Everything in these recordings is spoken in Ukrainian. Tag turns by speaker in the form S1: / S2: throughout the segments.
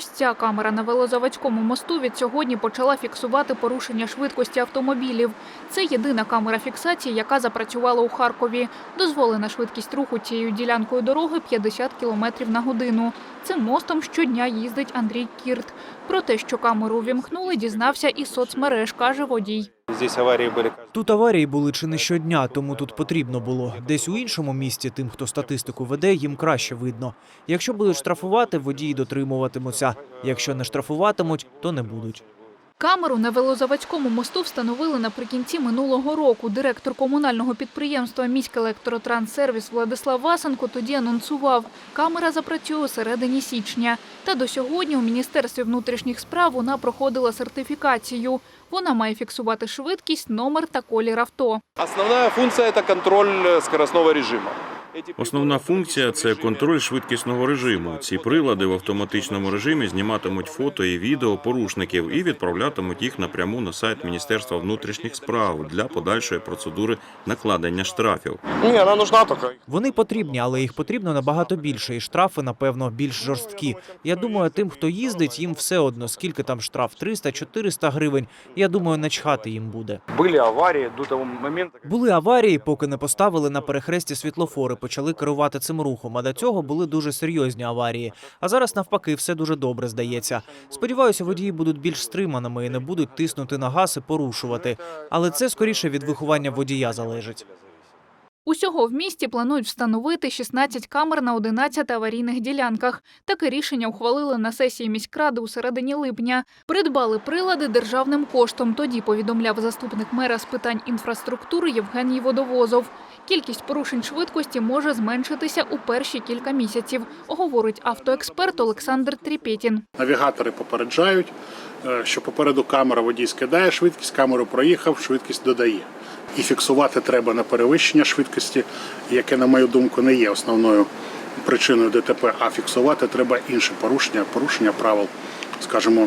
S1: Ось ця камера на Велозаводському мосту від сьогодні почала фіксувати порушення швидкості автомобілів. Це єдина камера фіксації, яка запрацювала у Харкові. Дозволена швидкість руху цією ділянкою дороги 50 км на годину. Цим мостом щодня їздить Андрій Кірт. Про те, що камеру увімкнули, дізнався із соцмереж, каже водій.
S2: Здесь аварії були.
S3: Тут аварії були чи не щодня, тому тут потрібно було. Десь у іншому місті, тим, хто статистику веде, їм краще видно. Якщо будуть штрафувати, водії дотримуватимуться. Якщо не штрафуватимуть, то не будуть.
S1: Камеру на Велозаводському мосту встановили наприкінці минулого року. Директор комунального підприємства «Міськелектротранссервіс» Владислав Васенко тоді анонсував, камера запрацює у середині січня. Та до сьогодні у Міністерстві внутрішніх справ вона проходила сертифікацію. Вона має фіксувати швидкість, номер та колір авто.
S2: Основная функция – это контроль скоростного режима.
S4: Основна функція це контроль швидкісного режиму. Ці прилади в автоматичному режимі зніматимуть фото і відео порушників і відправлятимуть їх напряму на сайт Міністерства внутрішніх справ для подальшої процедури накладення штрафів.
S2: Не, она нужна только.
S3: Вони потрібні, але їх потрібно набагато більше, і штрафи, напевно, більш жорсткі. Я думаю, тим, хто їздить, їм все одно, скільки там штраф 300-400 гривень. Я думаю, начхати їм буде.
S2: Были аварии до того момента,
S3: Були аварії, поки не поставили на перехресті світлофори, почали керувати цим рухом. А до цього були дуже серйозні аварії. А зараз навпаки, все дуже добре здається. Сподіваюся, водії будуть більш стриманими і не будуть тиснути на газ і порушувати. Але це скоріше від виховання водія залежить.
S1: Усього в місті планують встановити 16 камер на 11 аварійних ділянках. Таке рішення ухвалили на сесії міськради у середині липня. Придбали прилади державним коштом. Тоді повідомляв заступник мера з питань інфраструктури Євгеній Водовозов. Кількість порушень швидкості може зменшитися у перші кілька місяців, говорить автоексперт Олександр Тріпєтін.
S5: Навігатори попереджають, що попереду камера водій скидає швидкість, камеру проїхав, швидкість додає. І фіксувати треба на перевищення швидкості, яке, на мою думку, не є основною причиною ДТП, а фіксувати треба інше порушення, порушення правил, скажімо,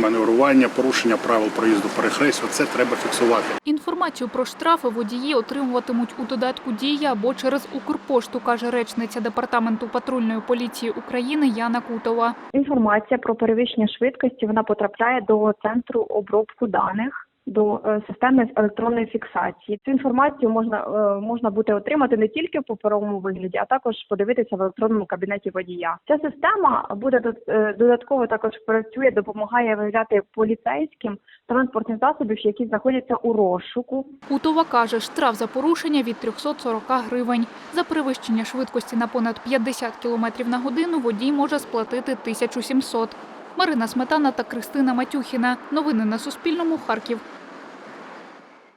S5: маневрування, порушення правил проїзду перехрестя. Це треба фіксувати.
S1: Інформацію про штрафи водії отримуватимуть у додатку «Дія» або через Укрпошту, каже речниця Департаменту патрульної поліції України Яна Кутова.
S6: Інформація про перевищення швидкості вона потрапляє до центру обробку даних. До е, системи електронної фіксації цю інформацію можна е, можна буде отримати не тільки в паперовому вигляді, а також подивитися в електронному кабінеті водія. Ця система буде е, додатково також працює, допомагає виявляти поліцейським транспортних засобів, які знаходяться у розшуку.
S1: Кутова каже, штраф за порушення від 340 гривень. За перевищення швидкості на понад 50 км на годину водій може сплатити 1700. Марина Сметана та Кристина Матюхіна. Новини на Суспільному. Харків.